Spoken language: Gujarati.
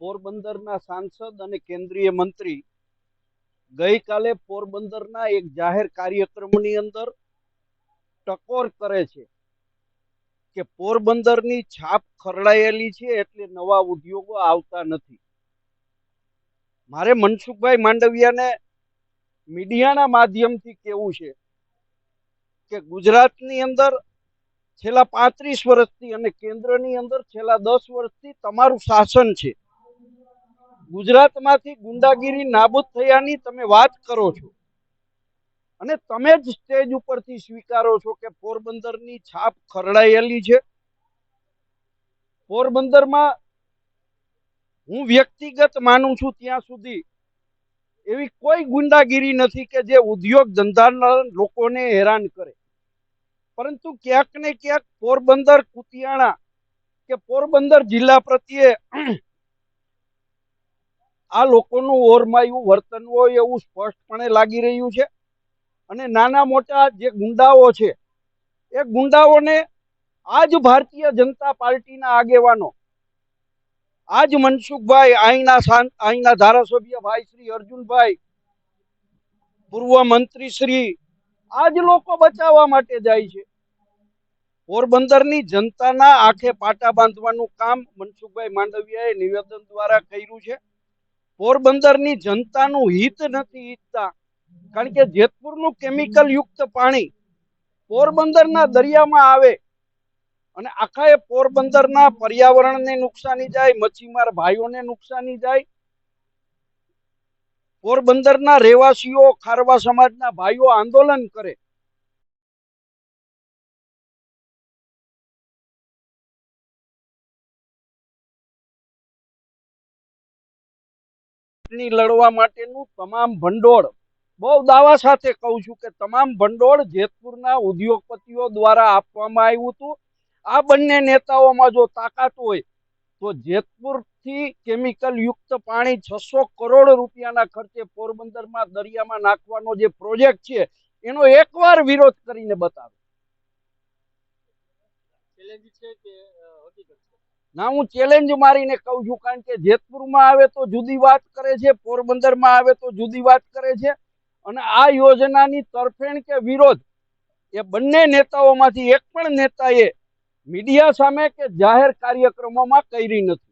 પોરબંદરના સાંસદ અને કેન્દ્રીય મંત્રી ગઈકાલે પોરબંદરના એક જાહેર કાર્યક્રમની અંદર ટકોર કરે છે કે પોરબંદરની છાપ ખરડાયેલી છે એટલે નવા ઉદ્યોગો આવતા નથી. મારે મનસુખભાઈ માંડવિયાને મીડિયાના માધ્યમથી કેવું છે કે ગુજરાતની અંદર છેલ્લા પાંત્રીસ વર્ષથી અને કેન્દ્રની અંદર છેલ્લા દસ વર્ષથી તમારું શાસન છે. ગુજરાતમાંથી ગુંડાગીરી નાબૂદ થયાની તમે વાત કરો છો. અને તમે જ સ્ટેજ ઉપરથી સ્વીકારો છો કે પોરબંદરની છાપ ખરડાયેલી છે. પોરબંદરમાં હું વ્યક્તિગત માનું છું ત્યાં સુધી એવી કોઈ ગુંડાગીરી નથી કે જે ઉદ્યોગ ધંધાના લોકોને હેરાન કરે. પરંતુ ક્યાંક ને ક્યાંક પોરબંદર, કુતિયાણા કે પોરબંદર જિલ્લા પ્રત્યે આ લોકોનું ઓરમાયું વર્તન હોય એવું સ્પષ્ટપણે લાગી રહ્યું છે. અને નાના મોટા જે ગુંડાઓ છે, એ ગુંડાઓને આજ ભારતીય જનતા પાર્ટીના આગેવાનો, આજ મનસુખભાઈ અહીંના અહીંના ધારાસભ્ય ભાઈ શ્રી અર્જુનભાઈ, પૂર્વ મંત્રી શ્રી આજ લોકો બચાવવા માટે જાય છે. પોરબંદરની જનતાના આંખે પાટા બાંધવાનું કામ મનસુખભાઈ માંડવિયાએ નિવેદન દ્વારા કર્યું છે. પોરબંદરની જનતાનું હિત નથી ઈચ્છતા, કારણ કે જેતપુરનું કેમિકલ યુક્ત પાણી પોરબંદરના દરિયામાં આવે અને આખા એ પોરબંદરના પર્યાવરણને નુકસાની જાય, મચ્છીમાર ભાઈઓને નુકસાની જાય પોરબંદરના રહેવાસીઓ, ખારવા સમાજના ભાઈઓ આંદોલન કરે. લડવા માટેનું તમામ ભંડોળ. બહુ દાવા સાથે કહું છું કે તમામ ભંડોળ જેતપુરના ઉદ્યોગપતિઓ દ્વારા આપવામાં આવ્યું હતું. આ બંને નેતાઓમાં જો તાકાત હોય તો જેતપુરથી કેમિકલ યુક્ત પાણી છસો કરોડ રૂપિયાના ખર્ચે પોરબંદરમાં દરિયામાં નાખવાનો જે પ્રોજેક્ટ છે એનો એકવાર વિરોધ કરીને બતાવે. ના હું ચેલેન્જ મારીને કહું છું કારણ કે જેતપુરમાં આવે તો જુદી વાત કરે છે પોરબંદરમાં આવે તો જુદી વાત કરે છે અને આ યોજનાની તરફેણ કે વિરોધ એ બંને નેતાઓમાંથી એક પણ નેતાએ મીડિયા સામે કે જાહેર કાર્યક્રમોમાં કરી નથી.